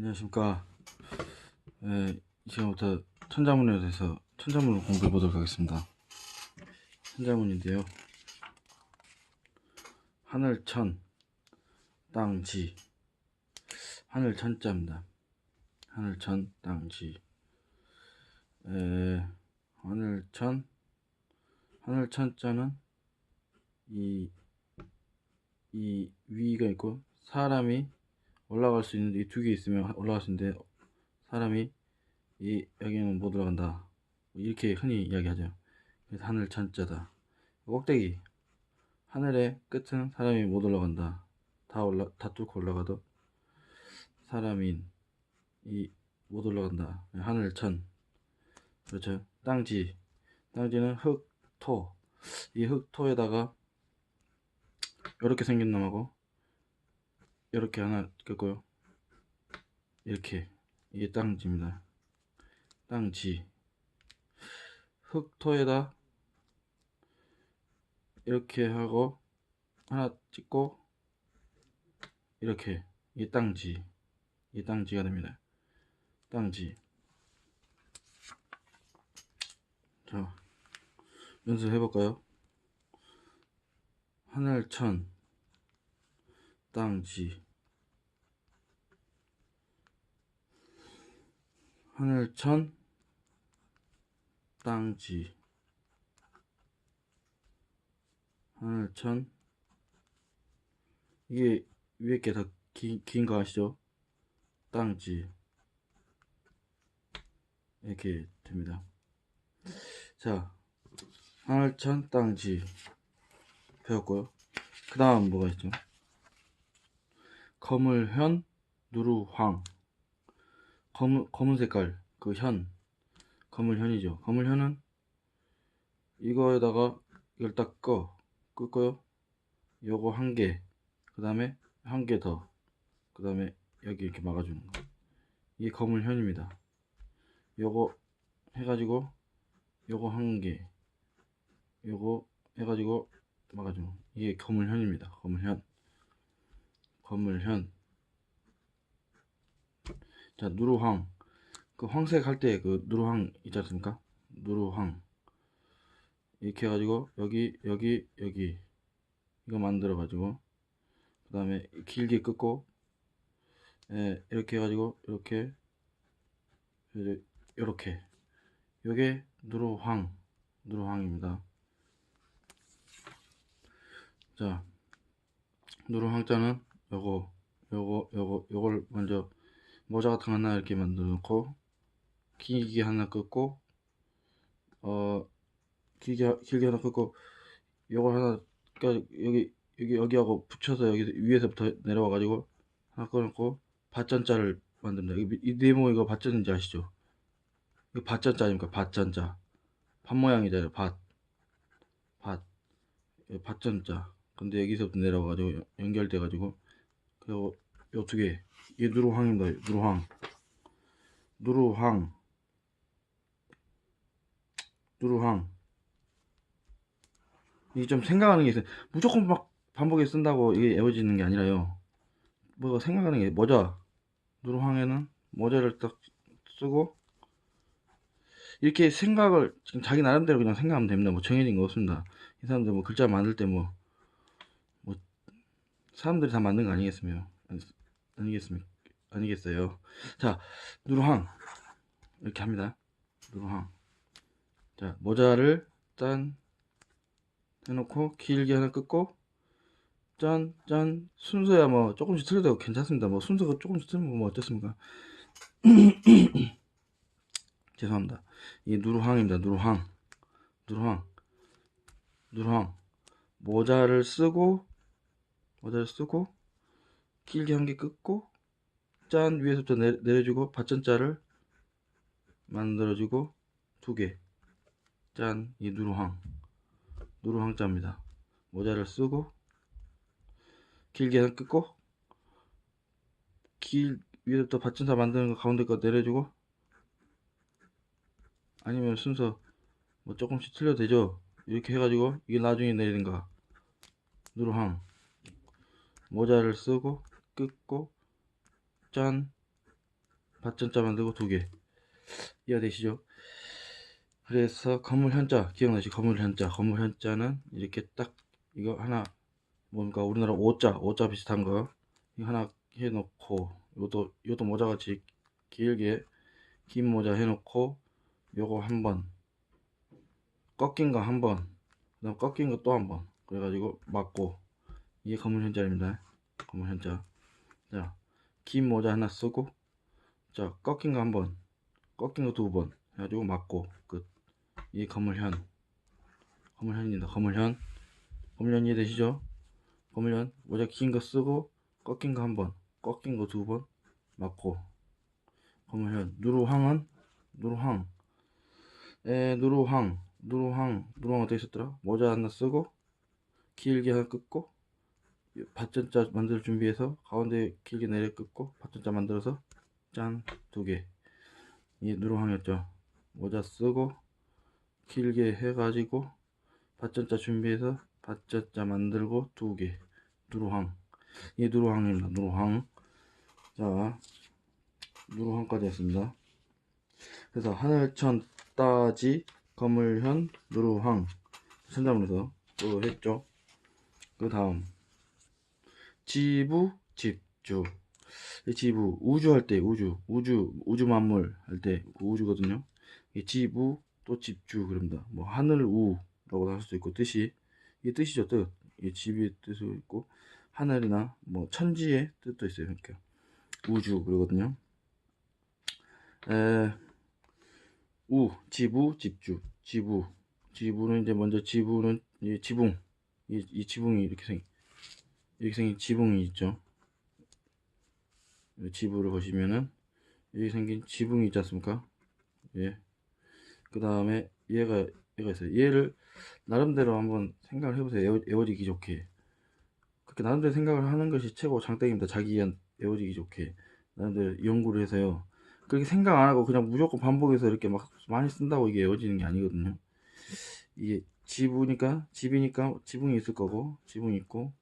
안녕하십니까. 예, 이 시간부터 천자문에 대해서 천자문을 공부해 보도록 하겠습니다. 천자문인데요. 하늘 천, 땅 지. 하늘 천자입니다. 하늘 천, 땅 지. 에, 하늘 천, 하늘 천자는 이, 이 위가 있고 사람이 올라갈 수 있는 이두 개 있으면 올라갈 수 있는데 사람이 이 여기는 못 올라간다. 이렇게 흔히 이야기하죠. 그래서 하늘 천자다. 꼭대기. 하늘의 끝은 사람이 못 올라간다. 다 올라 다 뚫고 올라가도 사람인 이 못 올라간다. 하늘 천. 그렇죠? 땅지. 땅지는 흙토. 이 흙토에다가 이렇게 생긴 놈하고 이렇게 하나 끄고요. 이렇게. 이게 땅지입니다. 땅지. 흙토에다 이렇게 하고 하나 찍고 이렇게. 이게 땅지. 이게 땅지가 됩니다. 땅지. 자 연습해 볼까요? 하늘천 땅지. 하늘천 땅지. 하늘천. 이게 위에 게더긴거 아시죠? 땅지. 이렇게 됩니다. 자 하늘천 땅지. 배웠고요. 그 다음 뭐가 있죠? 거물현 누루황. 검은, 검은 색깔 그 현. 거물현이죠. 거물현은 이거에다가 이걸 딱 꺼. 끄고요. 요거 한 개. 그 다음에 한 개 더. 그 다음에 여기 이렇게 막아주는 거. 이게 거물현입니다. 요거 해가지고 요거 한 개. 요거 해가지고 막아주는 거. 이게 거물현입니다. 거물현 건물현. 자 누루황. 그 황색 할 때 그 누루황 있지 않습니까? 누루황. 이렇게 해가지고 여기 여기 여기. 이거 만들어 가지고. 그 다음에 길게 긋고 예, 이렇게 해가지고 이렇게 이렇게. 요게 누루황. 누루황입니다. 자 누루황자는 요거 요거 요거 요걸 먼저 모자 같은 거 하나 이렇게 만들어 놓고 길게 하나 긋고 어 길게 길게 하나 긋고 요걸 하나 여기 여기 여기하고 붙여서 여기 위에서부터 내려와 가지고 하나 꺼놓고 밭전자를 만듭니다. 이, 이 네모 이거 밭전인지 아시죠? 이거 밭전자 아닙니까? 밭전자. 밭 모양이잖아요 밭 밭. 밭전자. 근데 여기서부터 내려와 가지고 연결돼 가지고 두 개. 이게 누루황입니다. 누루황. 누루황. 누루황. 이게 좀 생각하는 게 있어요. 무조건 막 반복해 쓴다고 이게 애워지는 게 아니라요. 뭐 생각하는 게 모자. 누루황에는 모자를 딱 쓰고 이렇게 생각을 지금 자기 나름대로 그냥 생각하면 됩니다. 뭐 정해진 거 없습니다. 이 사람들 뭐 글자 만들 때뭐뭐 사람들이 다 만든 거 아니겠습니까? 아니겠습니까? 아니겠어요. 자, 누루항. 이렇게 합니다. 누루항. 자, 모자를 짠 해놓고 길게 하나 끊고 짠, 짠. 순서야 뭐 조금씩 틀려도 괜찮습니다. 뭐 순서가 조금씩 틀리면 뭐 어떻습니까? 죄송합니다. 이 누루항입니다. 누루항. 누루항. 누루항. 모자를 쓰고 모자를 쓰고 길게 한개 끊고 짠 위에서부터 내, 내려주고 밭전자를 만들어주고 두 개 짠 이 누루황 누루황자입니다. 모자를 쓰고 길게 하나 끊고 길 위에서부터 밭전자 만드는 거 가운데 거 내려주고 아니면 순서 뭐 조금씩 틀려도 되죠? 이렇게 해가지고 이게 나중에 내리는 거 누루황 모자를 쓰고 긋고 짠. 받전자 만들고 두 개. 이해되시죠? 그래서 건물 현자 기억나시 건물 현자. 건물 현자는 이렇게 딱 이거 하나 뭔가 우리나라 오자 오자 비슷한 거. 하나 해놓고 요도 요도 모자같이 길게 긴 모자 해놓고 요거 한번. 꺾인 거 한번. 그다음 꺾인 거 또 한번. 그래가지고 맞고 이게 건물 현자입니다. 건물 현자. 자 긴 모자 하나 쓰고 자 꺾인 거 한번 꺾인 거 두 번 해가지고 맞고 끝. 이게 건물현. 건물현입니다. 건물현. 건물현 이해되시죠? 건물현. 모자 긴 거 쓰고 꺾인 거 한번 꺾인 거 두 번 맞고. 건물현. 누루항은? 누루항 에 누루항 누루항 누루항 어떻게 썼더라? 모자 하나 쓰고 길게 하나 끊고 밭전자 만들 준비해서 가운데 길게 내려 끊고 밭전자 만들어서 짠 두개. 이 누루항이었죠. 모자 쓰고 길게 해가지고 밭전자 준비해서 밭전자 만들고 두개. 누루항 이 누루항입니다. 누루항 자 누루항까지 했습니다. 그래서 하늘천 따지 거물현 누루항 천자문에서 또 했죠. 그 다음 지부 집주. 이 지부 우주 할 때 우주 우주 우주 만물 할때 우주거든요. 이 지부 또 집주 그럽니다. 뭐 하늘 우라고 할 수도 있고 뜻이 이게 뜻이죠 뜻이 집의 뜻도 있고 하늘이나 뭐 천지의 뜻도 있어요 이렇게. 우주 그러거든요. 에, 우 지부 집주. 지부. 지부는 이제 먼저 지부는 이 지붕. 이, 이 지붕이 이렇게 생 이렇게 생긴 지붕이 있죠? 지부를 보시면은 여기 생긴 지붕이 있지 않습니까? 예. 그 다음에 얘가 얘가 있어요. 얘를 나름대로 한번 생각을 해보세요. 에워지기 좋게. 그렇게 나름대로 생각을 하는 것이 최고 장땡입니다. 자기한 에워지기 좋게. 나름대로 연구를 해서요. 그렇게 생각 안 하고 그냥 무조건 반복해서 이렇게 막 많이 쓴다고 이게 에워지는 게 아니거든요. 이게 지부니까 집이니까 지붕이 있을 거고 지붕이 있고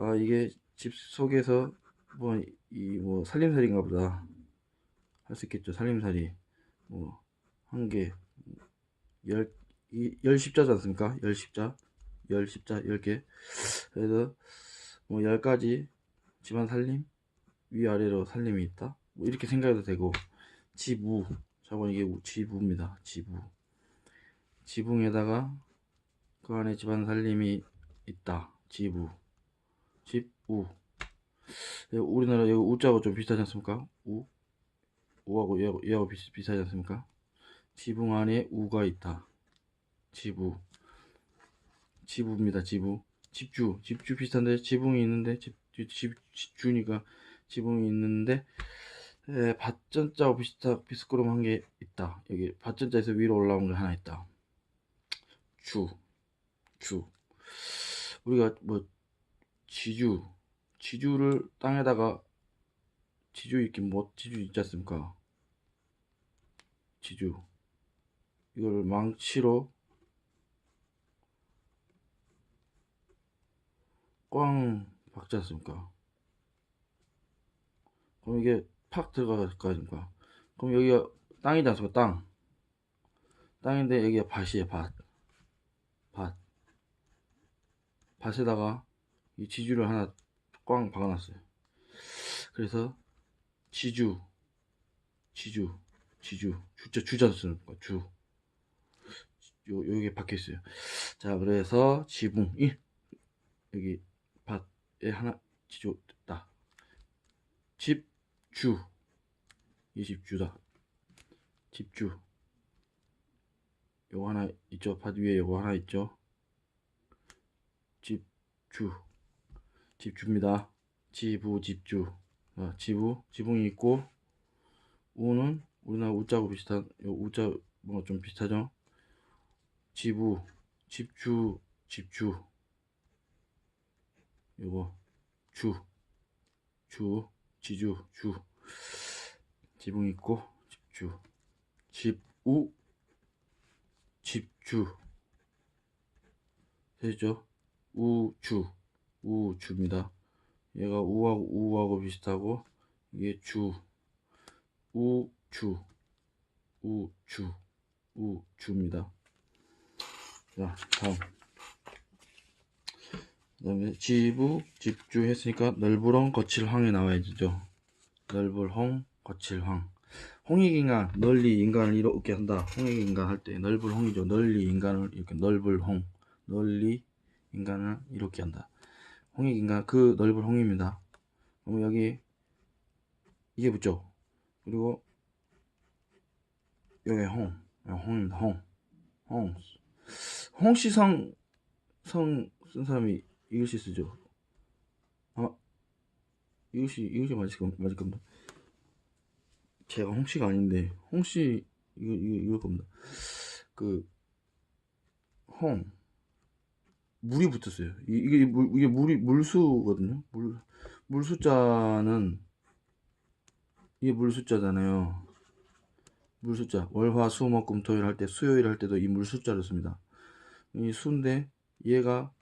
아 이게 집 속에서 뭐 이 뭐 살림살이인가 보다 할 수 있겠죠 살림살이 뭐 한개 열, 십자지 않습니까? 열 십자, 열 십자, 열 개. 그래서 뭐 열 가지 집안 살림, 위아래로 살림이 있다. 뭐 이렇게 생각해도 되고, 지부. 저번 이게 지부입니다. 지부. 지붕에다가 그 안에 집안 살림이 있다. 지부. 집우. 우리나라 여기 우자하고 좀 비슷하지 않습니까? 우. 우하고 얘하고, 얘하고 비슷, 비슷하지 않습니까? 지붕 안에 우가 있다. 지부. 지부입니다. 지부. 집주. 집주 비슷한데 지붕이 있는데 집, 집, 집주니까 지붕이 있는데 에, 밭전자하고 비슷하, 비스끄럼 한 게 있다. 여기 밭전자에서 위로 올라온 게 하나 있다. 주. 주. 우리가 뭐 지주. 지주를 땅에다가 지주 있긴 뭐 지주 있지 않습니까? 지주. 이걸 망치로 꽝 박지 않습니까? 그럼 이게 팍 들어갈 거 아닙니까? 그럼 여기가 땅이지 않습니까? 땅. 땅인데 여기가 밭이에요, 밭. 밭. 밭에다가 이 지주를 하나 꽝 박아놨어요. 그래서 지주, 지주, 지주, 주자, 주자 쓰는 거, 주. 요, 여기 박혀 있어요. 자, 그래서 지붕이 여기 밭에 하나 지조 됐다. 집주. 이 집주다. 집주. 요거 하나 있죠. 밭 위에 요거 하나 있죠. 집주. 집주입니다. 지부, 집주. 아, 지부, 지붕이 있고, 우는 우리나라 우자고 비슷한, 요 우자 뭐가 좀 비슷하죠? 지부, 집주, 집주. 요거, 주, 주, 지주, 주. 지붕 있고, 집주. 집우, 집주. 되죠? 우주, 우주입니다. 얘가 우하고 우하고 비슷하고, 이게 주. 우주 우주 우주입니다. 자 다음 그 다음에 지부 집주 했으니까 넓으렁 거칠황이 나와야죠. 넓을홍 거칠황 홍익인간 널리 인간을 이롭게 한다. 홍익인간 할 때 넓을 홍이죠. 널리 인간을 이렇게 넓을 홍 널리 인간을 이롭게 한다. 홍익인간 그 넓을 홍입니다. 그럼 여기 이게 붙죠. 그리고 여기 홍 여기 홍입니다. 홍 홍. 홍씨 성 성 쓴 사람이 이것이 쓰죠. 아마 이것이 이것이 맞을 겁 맞을 겁니다. 제가 홍씨가 아닌데 홍씨 이거 이거 이거 겁니다. 그 홍 물이 붙었어요. 이- 이게 물 이게 물이 물수거든요. 물 물수자는 이게 물수자잖아요. 물수자 월 화 수 목 금 토일 할 때 수요일 할 때도 이 물수자를 씁니다. 이 수인데 얘가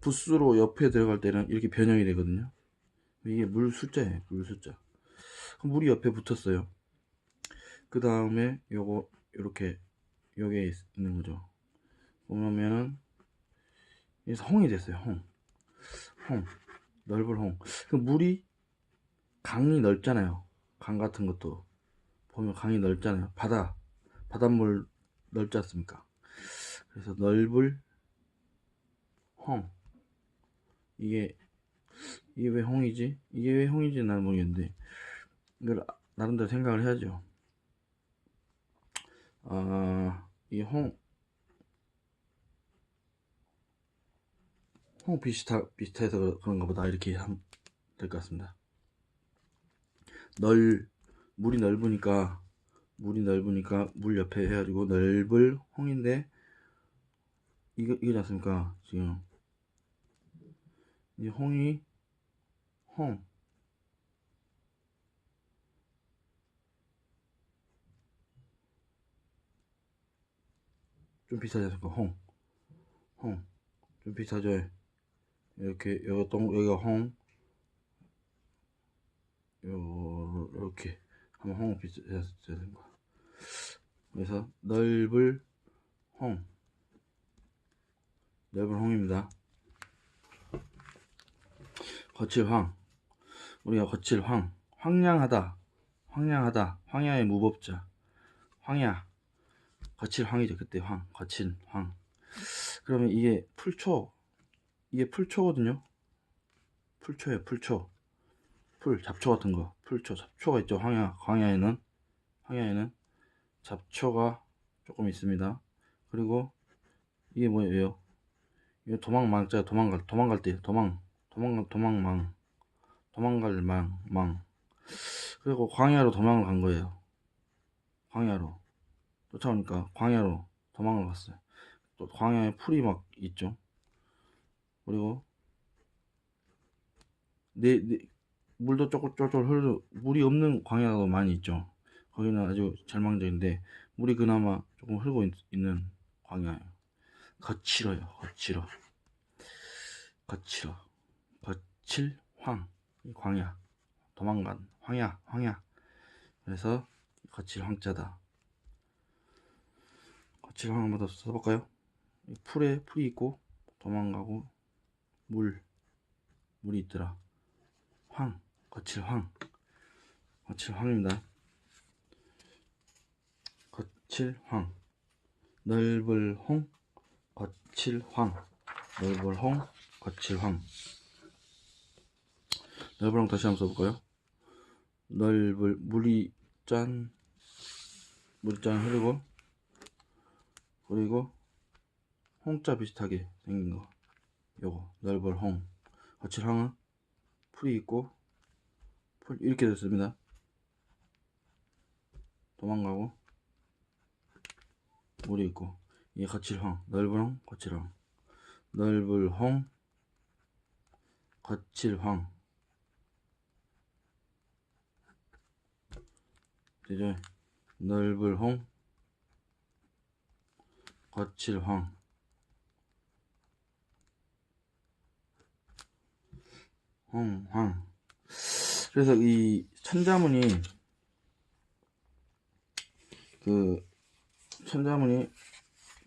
부수로 옆에 들어갈 때는 이렇게 변형이 되거든요. 이게 물 숫자예요. 물 숫자. 물이 옆에 붙었어요. 그 다음에 요거 이렇게 요게 있는 거죠. 보면은 여기서 홍이 됐어요. 홍. 홍. 넓은 홍. 그 물이 강이 넓잖아요. 강 같은 것도 보면 강이 넓잖아요. 바다. 바닷물 넓지 않습니까? 그래서 넓을 홍. 이게 이게 왜 홍이지? 이게 왜 홍이지 나는 모르겠는데 이걸 나름대로 생각을 해야죠. 아 이게 홍, 홍 비슷하 비슷해서 그런- 그런가 보다 이렇게 하면 될 것 같습니다. 넓 물이 넓으니까 물이 넓으니까 물 옆에 해가지고 넓을 홍인데 이거 이거지 않습니까? 지금 이 홍이 홍 좀 비슷하지 않습니까? 홍, 홍, 좀 비슷하죠? 이렇게, 여기 동, 여기가 홍, 요, 이렇게 하면 홍 비슷하지 않습니까? 그래서 넓을 홍, 넓은 홍입니다. 거칠 황, 우리가 거칠 황, 황량하다, 황량하다, 황야의 무법자, 황야, 거칠 황이죠. 그때 황, 거칠황. 그러면 이게 풀초, 이게 풀초거든요. 풀초예요, 풀초. 풀, 잡초 같은 거. 풀초, 잡초가 있죠. 황야, 황야에는. 황야에는 잡초가 조금 있습니다. 그리고 이게 뭐예요? 이거 도망망자 도망갈 도망갈 때 도망 도망 도망망 도망갈 망 망. 그리고 광야로 도망을 간 거예요. 광야로 쫓아오니까 광야로 도망을 갔어요. 또 광야에 풀이 막 있죠. 그리고 네, 네 물도 쪼글쪼글 흐르 물이 없는 광야도 많이 있죠. 거기는 아주 절망적인데 물이 그나마 조금 흐르고 있, 는 광야예요. 거칠어요. 거칠어. 거칠어. 거칠황. 이 광야. 도망간 황야. 황야. 그래서 거칠 황자다. 거칠 황 한번 더 써볼까요? 이 풀에 풀이 있고 도망가고 물 물이 있더라. 황. 거칠 황. 거칠 황입니다. 거칠 황. 넓을 홍. 거칠 황. 넓을 홍. 거칠 황. 넓을 홍 다시 한번 써볼까요? 넓을 물이 짠 물이 짠 흐르고 그리고 홍자 비슷하게 생긴 거 요거 넓을 홍. 거칠황은 풀이 있고 풀 이렇게 됐습니다. 도망가고 물이 있고 이게 거칠황. 넓은 홍 거칠황. 넓을 홍 거칠황. 되죠 넓을 홍 거칠황 홍황 그래서 이 천자문이 그 천자문이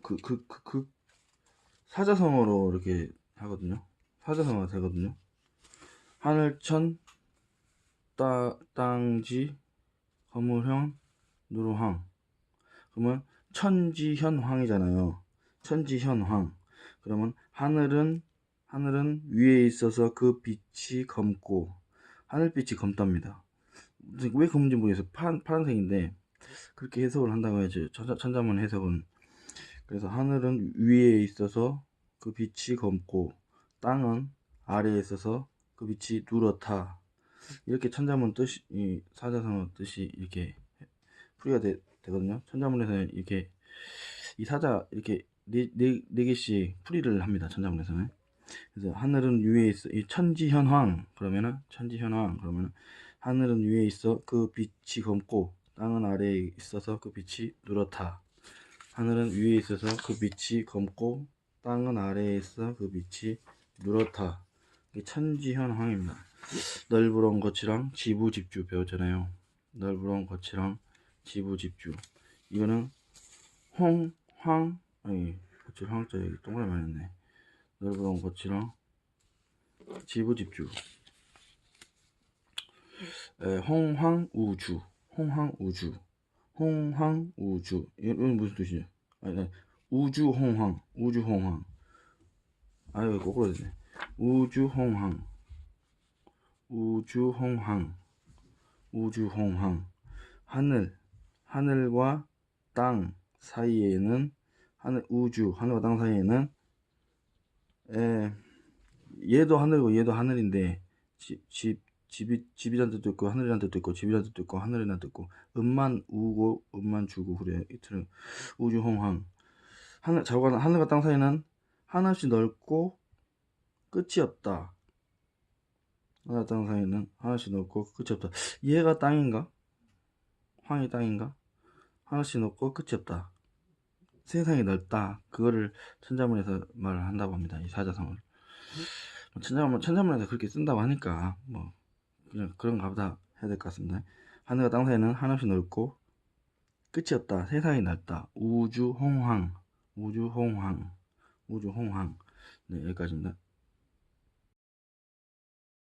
그 그 그 그 사자성어로 이렇게 하거든요. 사자성어가 되거든요. 하늘천 따, 땅지 거물형 누루황 그러면 천지현황이잖아요. 천지현황 그러면 하늘은 하늘은 위에 있어서 그 빛이 검고 하늘빛이 검답니다. 왜 검은지 모르겠어요. 파란, 파란색인데 그렇게 해석을 한다고 천자, 천자문 해석은. 그래서 하늘은 위에 있어서 그 빛이 검고 땅은 아래에 있어서 그 빛이 누렇다. 이렇게 천자문 뜻이 이 사자성어 뜻이 이렇게 풀이가 되, 되거든요. 천자문에서는 이렇게 이 사자 이렇게 네, 네, 네 개씩 풀이를 합니다. 천자문에서는 그래서 하늘은 위에 있어. 이 천지현황 그러면은 천지현황 그러면은 하늘은 위에 있어. 그 빛이 검고 땅은 아래에 있어서 그 빛이 누렇다. 하늘은 위에 있어서 그 빛이 검고 땅은 아래에 있어 그 빛이 누렇다. 이게 천지현황입니다. 넓으론 거치랑 지부집주 배웠잖아요. 넓으론 거치랑 지부집주. 이거는 홍, 황 아니 거치 황자 여기 동그라미 했네 넓은 거치랑 지부집주. 에, 홍황우주. 홍황우주. 홍황우주. 이건 무슨 뜻이죠? 아니, 아니 우주홍황. 우주홍황. 아유 거꾸로 되네. 우주홍황. 우주홍황. 우주홍황. 하늘. 하늘과 땅 사이에는 하늘 우주 하늘과 땅 사이에는 에, 얘도 하늘이고 얘도 하늘인데 집, 집 집이 집이란 뜻도 있고 하늘이란 뜻도 있고 집이란 뜻도 있고 하늘이란 뜻도 있고 음만 우고 음만 주고 그래. 이틀은 우주홍황. 하늘 자고가 하늘과 땅 사이는 하나씩 넓고 끝이 없다. 하늘과 땅 사이는 하나씩 넓고 끝이 없다. 얘가 땅인가? 황이 땅인가? 하나씩 넓고 끝이 없다 세상이 넓다 그거를 천자문에서 말을 한다고 합니다 이 사자성을 천자문 천자문에서 그렇게 쓴다고 하니까 뭐 그냥 그런가 보다 해야 될 것 같습니다. 하늘과 땅 사이는 한없이 넓고 끝이 없다. 세상이 넓다. 우주 홍황, 우주 홍황, 우주 홍황. 네, 여기까지입니다.